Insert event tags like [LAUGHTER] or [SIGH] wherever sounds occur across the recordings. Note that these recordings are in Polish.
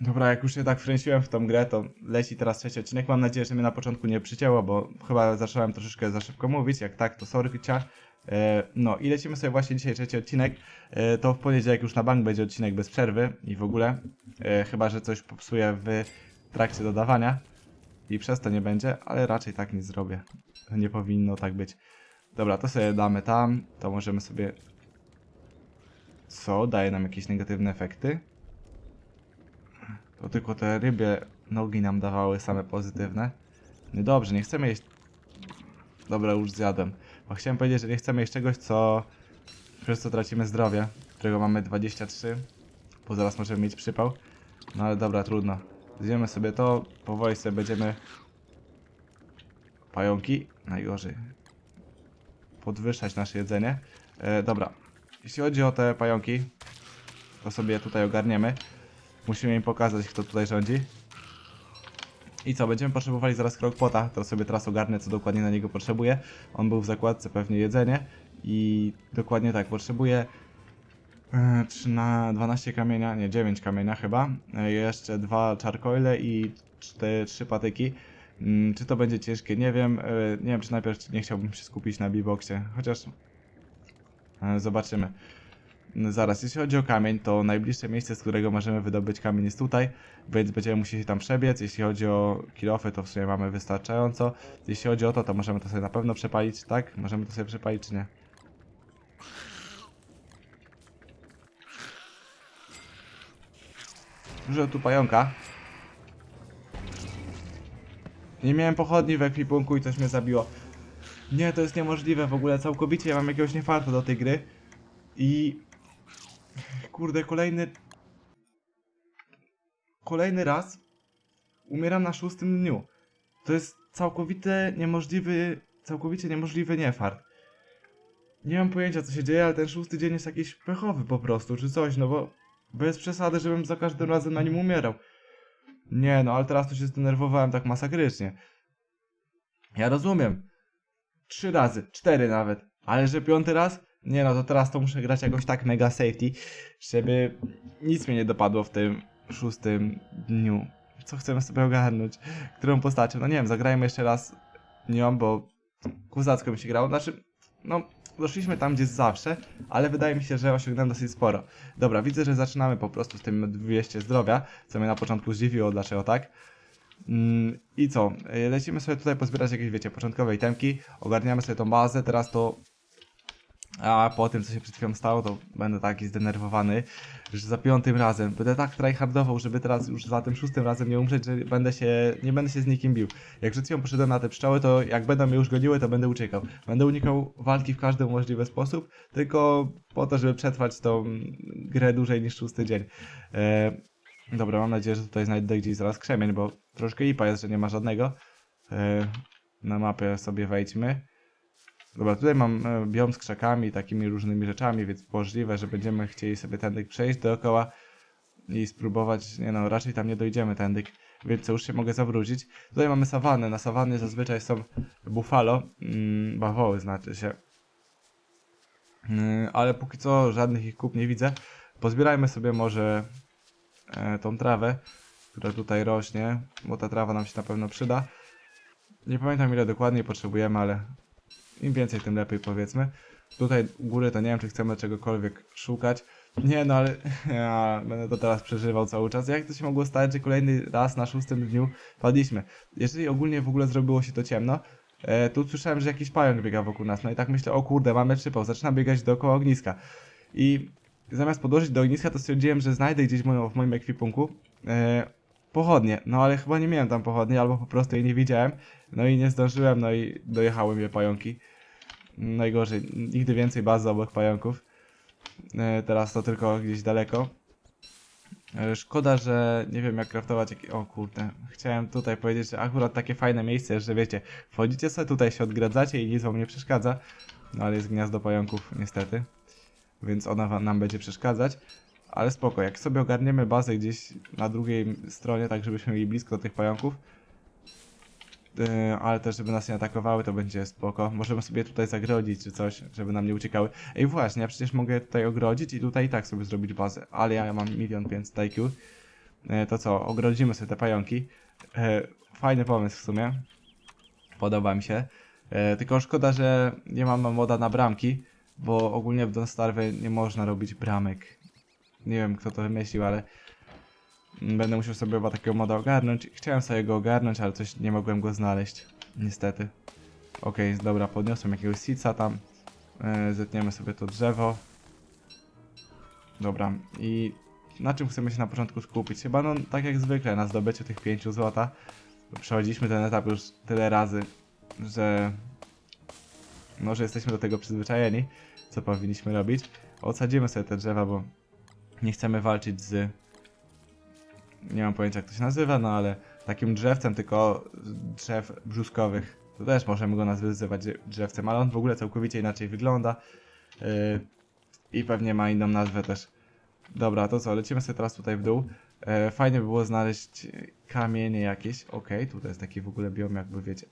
Dobra, jak już się tak wkręciłem w tą grę, to leci teraz trzeci odcinek. Mam nadzieję, że mnie na początku nie przycięło, bo chyba zacząłem troszeczkę za szybko mówić. Jak tak, to sorry, cia. E, No i lecimy sobie właśnie dzisiaj trzeci odcinek. E, To w poniedziałek już na bank będzie odcinek bez przerwy i w ogóle. E, Chyba, że coś popsuje w trakcie dodawania i przez to nie będzie, ale raczej tak nie zrobię. Nie powinno tak być. Dobra, to sobie damy tam, to możemy sobie... Co? Daje nam jakieś negatywne efekty? To tylko te rybie nogi nam dawały same pozytywne. No dobrze, nie chcemy jeść... Dobra, już zjadłem. Bo chciałem powiedzieć, że nie chcemy jeść czegoś, co... Przez co tracimy zdrowie, którego mamy 23. Bo zaraz możemy mieć przypał. No ale dobra, trudno. Zjemy sobie to, powoli sobie będziemy... Pająki? Najgorzej. Podwyższać nasze jedzenie. E, dobra. Jeśli chodzi o te pająki, to sobie tutaj ogarniemy. Musimy im pokazać, kto tutaj rządzi. I co, będziemy potrzebowali zaraz krokpota, to sobie teraz ogarnę, co dokładnie na niego potrzebuję. On był w zakładce, pewnie jedzenie. I dokładnie tak, potrzebuję e, 3 na 12 kamienia, nie 9 kamienia chyba. E, jeszcze dwa charcoile i 4, 3 patyki. Mm, Czy to będzie ciężkie, nie wiem. E, Nie wiem, czy najpierw nie chciałbym się skupić na b-boxie, chociaż e, zobaczymy. Zaraz, jeśli chodzi o kamień, to najbliższe miejsce, z którego możemy wydobyć kamień jest tutaj, więc będziemy musieli tam przebiec. Jeśli chodzi o kilofy, to w sumie mamy wystarczająco. Jeśli chodzi o to, to możemy to sobie na pewno przepalić, tak? Możemy to sobie przepalić, czy nie? Dużo tu pająka. Nie miałem pochodni w ekwipunku i coś mnie zabiło. Nie, to jest niemożliwe w ogóle, całkowicie ja mam jakiegoś niefarta do tej gry. I Kurde, kolejny. Kolejny raz umieram na szóstym dniu. To jest całkowite niemożliwy. Całkowicie niemożliwy niefart. Nie mam pojęcia co się dzieje, ale ten szósty dzień jest jakiś pechowy po prostu, czy coś, no bo bez przesady, żebym za każdym razem na nim umierał. Nie no, ale teraz to się zdenerwowałem tak masakrycznie. Ja rozumiem. Trzy razy, cztery nawet. Ale że piąty raz? Nie no, to teraz to muszę grać jakoś tak mega safety, żeby nic mnie nie dopadło w tym szóstym dniu. Co chcemy sobie ogarnąć? Którą postacią? No nie wiem, zagrajmy jeszcze raz nią, bo kuzacko mi się grało. Znaczy, no, doszliśmy tam, gdzie zawsze, ale wydaje mi się, że osiągnąłem dosyć sporo. Dobra, widzę, że zaczynamy po prostu z tym 200 zdrowia, co mnie na początku zdziwiło, dlaczego tak. Mm, I co? Y, Lecimy sobie tutaj pozbierać jakieś, wiecie, początkowe itemki, ogarniamy sobie tą bazę, teraz to a po tym, co się przed chwilą stało, to będę taki zdenerwowany, że za piątym razem będę tak tryhardował, żeby teraz już za tym szóstym razem nie umrzeć, że będę się, nie będę się z nikim bił. Jak przed chwilą poszedłem na te pszczoły, to jak będą mnie już goniły, to będę uciekał. Będę unikał walki w każdy możliwy sposób, tylko po to, żeby przetrwać tą grę dłużej niż szósty dzień. E, dobra, mam nadzieję, że tutaj znajdę gdzieś zaraz krzemień, bo troszkę lipa jest, że nie ma żadnego. E, na mapę sobie wejdźmy. Dobra, tutaj mam e, biom z krzakami i takimi różnymi rzeczami, więc możliwe, że będziemy chcieli sobie tędy przejść dookoła i spróbować, nie no, raczej tam nie dojdziemy tędy, więc co, już się mogę zawrócić. Tutaj mamy sawanny, na sawanny zazwyczaj są buffalo, mm, bawoły znaczy się. Mm, ale póki co żadnych ich kup nie widzę. Pozbierajmy sobie może e, tą trawę, która tutaj rośnie, bo ta trawa nam się na pewno przyda. Nie pamiętam ile dokładnie potrzebujemy, ale im więcej, tym lepiej powiedzmy. Tutaj u góry to nie wiem, czy chcemy czegokolwiek szukać. Nie no, ale [LAUGHS] ja będę to teraz przeżywał cały czas. Jak to się mogło stać, że kolejny raz na szóstym dniu padliśmy? Jeżeli ogólnie w ogóle zrobiło się to ciemno, e, tu słyszałem, że jakiś pająk biega wokół nas. No i tak myślę, o kurde, mamy przypał. Zaczynam biegać dookoła ogniska. I zamiast podłożyć do ogniska, to stwierdziłem, że znajdę gdzieś moją, w moim ekwipunku e, pochodnie. No ale chyba nie miałem tam pochodni, albo po prostu jej nie widziałem. No i nie zdążyłem, no i dojechały mnie pająki. Najgorzej, nigdy więcej bazy obok pająków. E, teraz to tylko gdzieś daleko. E, Szkoda, że nie wiem jak craftować. Jak... O kurde, chciałem tutaj powiedzieć, że akurat takie fajne miejsce, że wiecie, wchodzicie sobie tutaj, się odgradzacie i nic wam nie przeszkadza. No ale jest gniazdo pająków, niestety. Więc ona wam, nam będzie przeszkadzać. Ale spoko, jak sobie ogarniemy bazę gdzieś na drugiej stronie, tak żebyśmy mieli blisko tych pająków, Yy, ale też żeby nas nie atakowały, to będzie spoko. Możemy sobie tutaj zagrodzić czy coś, żeby nam nie uciekały. Ej, właśnie, ja przecież mogę tutaj ogrodzić i tutaj i tak sobie zrobić bazę, ale ja mam milion pięćset IQ. e, to co, ogrodzimy sobie te pająki. E, fajny pomysł w sumie. Podoba mi się. E, tylko szkoda, że nie mam moda na bramki, bo ogólnie w Don't Starve nie można robić bramek. Nie wiem kto to wymyślił, ale będę musiał sobie chyba takiego moda ogarnąć. Chciałem sobie go ogarnąć, ale coś nie mogłem go znaleźć. Niestety. Okej, dobra, podniosłem jakiegoś sica tam. E, zetniemy sobie to drzewo. Dobra, i na czym chcemy się na początku skupić? Chyba no tak jak zwykle na zdobyciu tych 5 złota. Przechodziliśmy ten etap już tyle razy, że no, że jesteśmy do tego przyzwyczajeni, co powinniśmy robić. Odsadzimy sobie te drzewa, bo nie chcemy walczyć z nie mam pojęcia jak to się nazywa, no ale takim drzewcem, tylko drzew brzuskowych. To też możemy go nazywać drzewcem, ale on w ogóle całkowicie inaczej wygląda. Yy, I pewnie ma inną nazwę też. Dobra, to co, lecimy sobie teraz tutaj w dół. E, fajnie by było znaleźć kamienie jakieś. Okej, tutaj jest taki w ogóle biom, jakby wiecie.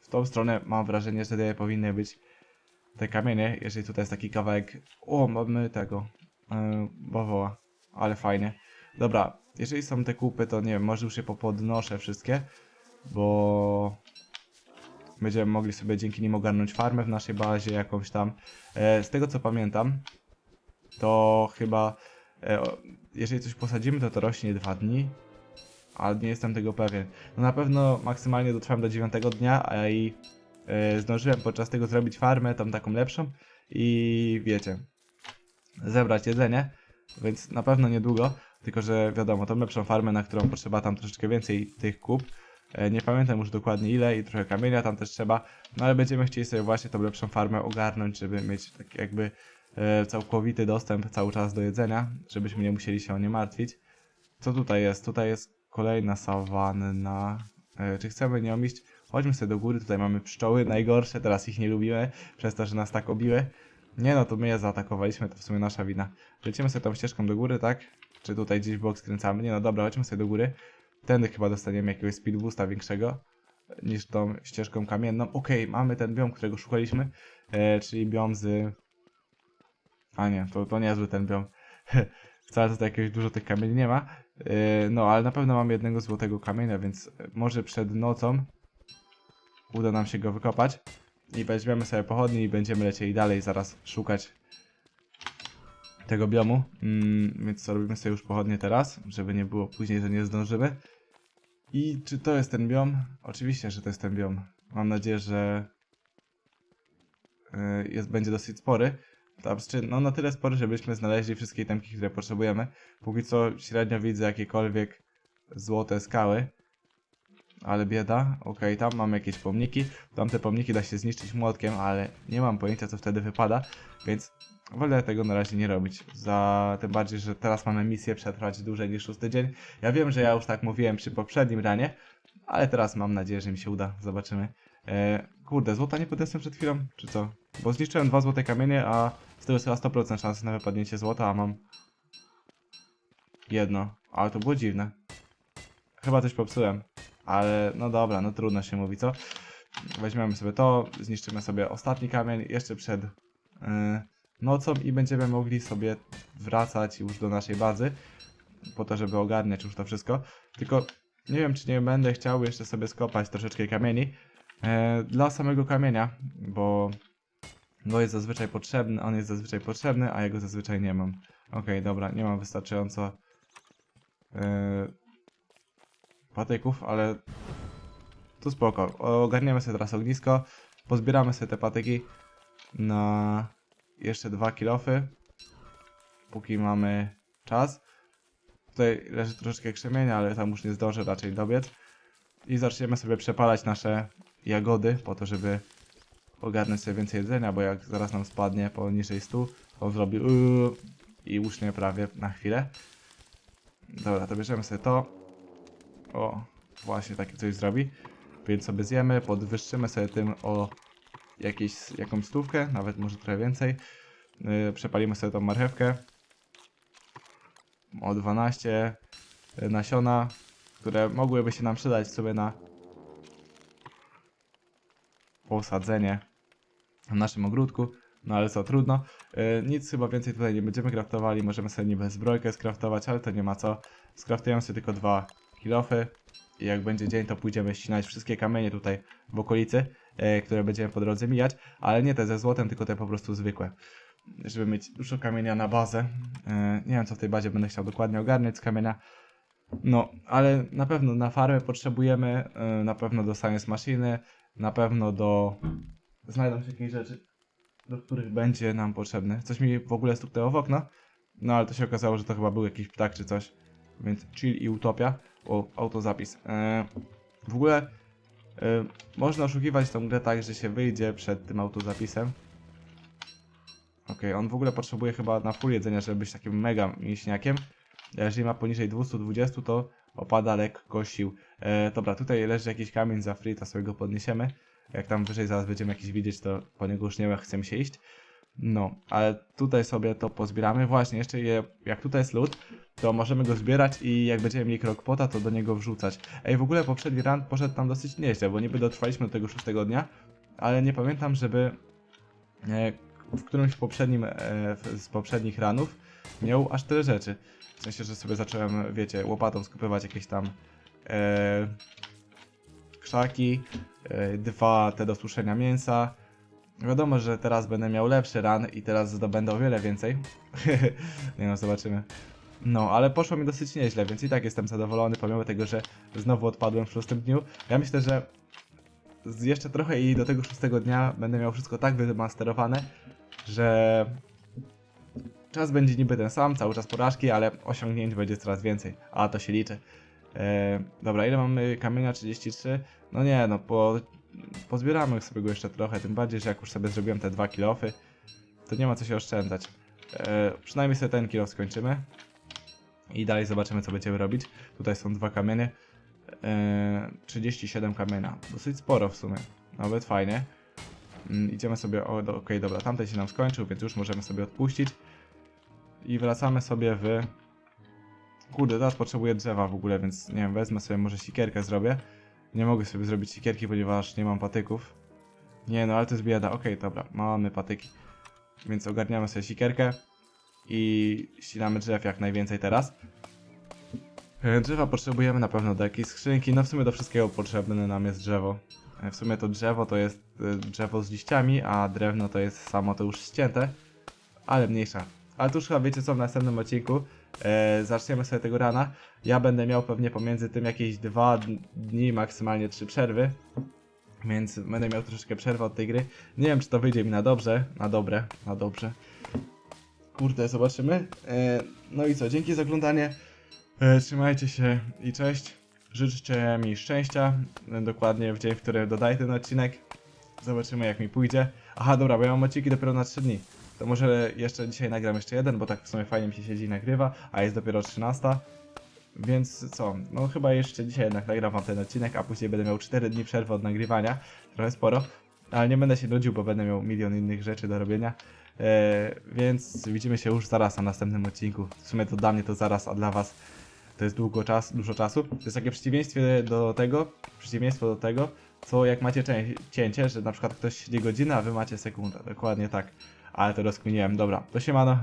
W tą stronę mam wrażenie, że tutaj powinny być te kamienie, jeżeli tutaj jest taki kawałek... O, mamy tego, yy, bawoła, ale fajnie. Dobra, jeżeli są te kupy, to nie wiem, może już je popodnoszę wszystkie, bo będziemy mogli sobie dzięki nim ogarnąć farmę w naszej bazie jakąś tam. E, z tego co pamiętam, to chyba e, jeżeli coś posadzimy, to to rośnie dwa dni, ale nie jestem tego pewien. No na pewno maksymalnie dotrwam do dziewiątego dnia, a i e, zdążyłem podczas tego zrobić farmę, tą taką lepszą i wiecie, zebrać jedzenie, więc na pewno niedługo, tylko że wiadomo, tą lepszą farmę, na którą potrzeba tam troszeczkę więcej tych kup. E, Nie pamiętam już dokładnie ile i trochę kamienia tam też trzeba, no ale będziemy chcieli sobie właśnie tą lepszą farmę ogarnąć, żeby mieć tak jakby e, całkowity dostęp cały czas do jedzenia, żebyśmy nie musieli się o nie martwić. Co tutaj jest? Tutaj jest kolejna sawanna. E, czy chcemy nią iść? Chodźmy sobie do góry, tutaj mamy pszczoły, najgorsze, teraz ich nie lubimy, przez to, że nas tak obiły. Nie no, to my je zaatakowaliśmy, to w sumie nasza wina. Lecimy sobie tą ścieżką do góry, tak? Czy tutaj gdzieś bok skręcamy? Nie no, dobra, chodźmy sobie do góry. Tędy chyba dostaniemy jakiegoś speed boosta większego niż tą ścieżką kamienną. Okej, mamy ten biom, którego szukaliśmy, e, czyli biom z... A nie, to, to niezły ten biom. [LAUGHS] Wcale tutaj jakiegoś dużo tych kamieni nie ma. E, no, ale na pewno mam jednego złotego kamienia, więc może przed nocą uda nam się go wykopać. I weźmiemy sobie pochodnie i będziemy lecieli dalej zaraz szukać tego biomu. Mm, więc co robimy sobie już pochodnie teraz, żeby nie było później, że nie zdążymy. I czy to jest ten biom? Oczywiście, że to jest ten biom. Mam nadzieję, że y, jest, będzie dosyć spory. Tam, czy, no na tyle spory, żebyśmy znaleźli wszystkie itemki, które potrzebujemy. Póki co średnio widzę jakiekolwiek złote skały. Ale bieda. Okej, tam mamy jakieś pomniki. Tamte pomniki da się zniszczyć młotkiem, ale nie mam pojęcia co wtedy wypada, więc wolę tego na razie nie robić. Za tym bardziej, że teraz mamy misję przetrwać dłużej niż szósty dzień. Ja wiem, że ja już tak mówiłem przy poprzednim ranie, ale teraz mam nadzieję, że mi się uda. Zobaczymy. E, kurde, złota nie podniosłem przed chwilą, czy co? Bo zniszczyłem dwa złote kamienie, a z tego chyba 100% szansy na wypadnięcie złota, a mam jedno. Ale to było dziwne. Chyba coś popsułem. Ale no dobra, no trudno się mówi, co? Weźmiemy sobie to, zniszczymy sobie ostatni kamień jeszcze przed yy, nocą i będziemy mogli sobie wracać już do naszej bazy po to, żeby ogarniać już to wszystko. Tylko nie wiem, czy nie będę chciał jeszcze sobie skopać troszeczkę kamieni e, dla samego kamienia, bo go jest zazwyczaj potrzebny, on jest zazwyczaj potrzebny, a ja go zazwyczaj nie mam. Okej, dobra, nie mam wystarczająco e, patyków, ale to spoko. Ogarniemy sobie teraz ognisko, pozbieramy sobie te patyki na jeszcze dwa kilofy, póki mamy czas. Tutaj leży troszeczkę krzemienia, ale tam już nie zdążę raczej dobiec. I zaczniemy sobie przepalać nasze jagody, po to, żeby ogarnąć sobie więcej jedzenia, bo jak zaraz nam spadnie poniżej 100, on zrobi uuu i usznie prawie na chwilę. Dobra, to bierzemy sobie to. O, właśnie takie coś zrobi. Więc sobie zjemy, podwyższymy sobie tym o jakieś, jakąś stówkę, nawet może trochę więcej. Yy, przepalimy sobie tą marchewkę. O 12 yy, nasiona, które mogłyby się nam przydać sobie na posadzenie w naszym ogródku. No ale co, trudno. Yy, nic chyba więcej tutaj nie będziemy kraftowali. Możemy sobie niby zbrojkę skraftować, ale to nie ma co. Skraftujemy sobie tylko dwa kilofy i jak będzie dzień, to pójdziemy ścinać wszystkie kamienie tutaj w okolicy, które będziemy po drodze mijać, ale nie te ze złotem, tylko te po prostu zwykłe. Żeby mieć dużo kamienia na bazę. E, nie wiem, co w tej bazie będę chciał dokładnie ogarniać z kamienia. No, ale na pewno na farmę potrzebujemy, e, na pewno do science maszyny, na pewno do... Znajdą się jakieś rzeczy, do których będzie nam potrzebne. Coś mi w ogóle stuknęło w okno, no ale to się okazało, że to chyba był jakiś ptak czy coś. Więc chill i utopia. O, autozapis. E, w ogóle e, można oszukiwać tą grę tak, że się wyjdzie przed tym autozapisem. Okej, on w ogóle potrzebuje chyba na full jedzenia, żeby być takim mega mięśniakiem. Jeżeli ma poniżej 220, to opada lekko sił. E, dobra, tutaj leży jakiś kamień za free, to sobie go podniesiemy. Jak tam wyżej zaraz będziemy jakiś widzieć, to po niego już nie chcemy się iść. No, ale tutaj sobie to pozbieramy. Właśnie, jeszcze je, jak tutaj jest lód, to możemy go zbierać i jak będziemy mieli krokpota, to do niego wrzucać. Ej, w ogóle poprzedni run poszedł tam dosyć nieźle, bo niby dotrwaliśmy do tego szóstego dnia, ale nie pamiętam, żeby e, w którymś poprzednim, e, z poprzednich ranów miał aż tyle rzeczy. W sensie, że sobie zacząłem, wiecie, łopatą skupywać jakieś tam e, krzaki, e, dwa te do suszenia mięsa. Wiadomo, że teraz będę miał lepszy ran i teraz zdobędę o wiele więcej. [LAUGHS] nie no, zobaczymy. No, ale poszło mi dosyć nieźle, więc i tak jestem zadowolony, pomimo tego, że znowu odpadłem w szóstym dniu. Ja myślę, że jeszcze trochę i do tego szóstego dnia będę miał wszystko tak wymasterowane, że czas będzie niby ten sam, cały czas porażki, ale osiągnięć będzie coraz więcej, a to się liczy. E, dobra, ile mamy kamienia? 33? No nie, no po, pozbieramy sobie go jeszcze trochę, tym bardziej, że jak już sobie zrobiłem te dwa kilofy, to nie ma co się oszczędzać. E, przynajmniej sobie ten kilof skończymy i dalej zobaczymy co będziemy robić. Tutaj są dwa kamienie. E, 37 kamienia, dosyć sporo w sumie, nawet fajnie. Mm, idziemy sobie, o, do, okej, dobra, tamten się nam skończył, więc już możemy sobie odpuścić. I wracamy sobie w... Kurde, teraz potrzebuję drzewa w ogóle, więc nie wiem, wezmę sobie może sikierkę zrobię. Nie mogę sobie zrobić sikierki, ponieważ nie mam patyków. Nie no, ale to jest bieda. Okej, dobra, mamy patyki. Więc ogarniamy sobie sikierkę i ścinamy drzew jak najwięcej teraz. E, Drzewa potrzebujemy na pewno do jakiejś skrzynki, no w sumie do wszystkiego potrzebne nam jest drzewo. E, W sumie to drzewo to jest e, drzewo z liściami, a drewno to jest samo to już ścięte, ale mniejsza. Ale tu już chyba wiecie co w następnym odcinku. E, zaczniemy sobie tego rana. Ja będę miał pewnie pomiędzy tym jakieś dwa dni, maksymalnie trzy przerwy. Więc będę miał troszeczkę przerwę od tej gry. Nie wiem, czy to wyjdzie mi na dobrze. Na dobre, na dobrze. Kurde, zobaczymy. E, no i co, dzięki za oglądanie. E, trzymajcie się i cześć. Życzcie mi szczęścia. E, dokładnie w dzień, w którym dodaję ten odcinek. Zobaczymy jak mi pójdzie. Aha, dobra, bo ja mam odcinki dopiero na 3 dni. To może jeszcze dzisiaj nagram jeszcze jeden, bo tak w sumie fajnie mi się siedzi i nagrywa, a jest dopiero 13. Więc co, no chyba jeszcze dzisiaj jednak nagram wam ten odcinek, a później będę miał 4 dni przerwy od nagrywania. Trochę sporo, ale nie będę się nudził, bo będę miał milion innych rzeczy do robienia. E, więc widzimy się już zaraz na następnym odcinku. W sumie to dla mnie to zaraz, a dla was to jest długo czas, dużo czasu. To jest takie przeciwieństwie do tego, przeciwieństwo do tego, co jak macie cię- cięcie, że na przykład ktoś siedzi godzinę, a wy macie sekundę. Dokładnie tak. Ale to rozkminiłem. Dobra, to siemano.